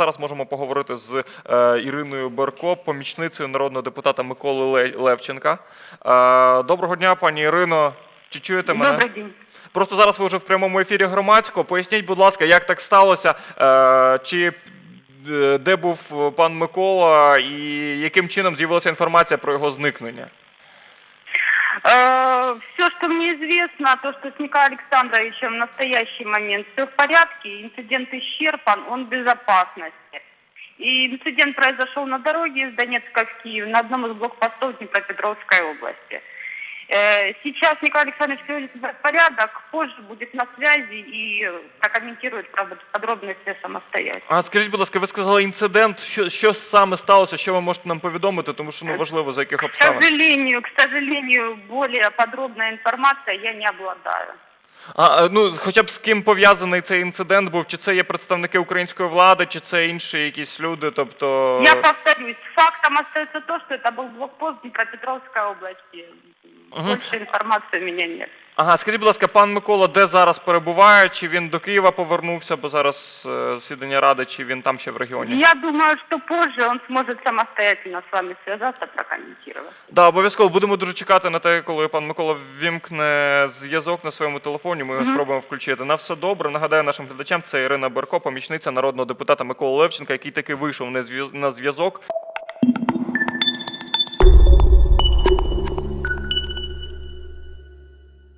зараз можемо поговорити з е, Іриною Берко, помічницею народного депутата Миколи Ле- Левченка. Е, доброго дня, пані Ірино. Чи чуєте мене? Добрый день. Просто зараз ви вже в прямому ефірі громадського. Поясніть, будь ласка, як так сталося? Е, чи де був пан Микола, і яким чином з'явилася інформація про його зникнення? Все, что мне известно, то, что с Николаем Александровичем в настоящий момент все в порядке, инцидент исчерпан, он в безопасности. И инцидент произошел на дороге из Донецка в Киев, на одном из блокпостов Днепропетровской области. Э, Сейчас Николай Александрович приводит себя в порядок, позже будет на связи и э, прокомментирует правда, подробности самостоятельно. А скажіть, будь ласка, ви сказали інцидент. Що, що саме сталося? Що ви можете нам повідомити? Тому що ну важливо за яких К обставин. сожалению, к сожалению, более подробная информация я не обладаю. А е, ну хоча б з ким пов'язаний цей інцидент був? Чи це є представники української влади, чи це інші якісь люди? Тобто Я повторюсь, фактом остается то, что это был блокпост Днепропетровской области. Больше информации у меня нет. ага, скажіть, будь ласка, пан Микола, де зараз перебуває? Чи він до Києва повернувся? Бо зараз е, засідання ради, чи він там ще в регіоні? Я думаю, что позже он сможет самостоятельно с вами связаться, прокомментировать. Да, обов'язково будемо дуже чекати на те, коли пан Микола ввімкне зв'язок на своєму телефоні. Ми його спробуємо включити. На все добре. Нагадаю нашим глядачам, це Ірина Берко, помічниця народного депутата Миколи Левченка, який таки вийшов на зв'яз- на зв'язок.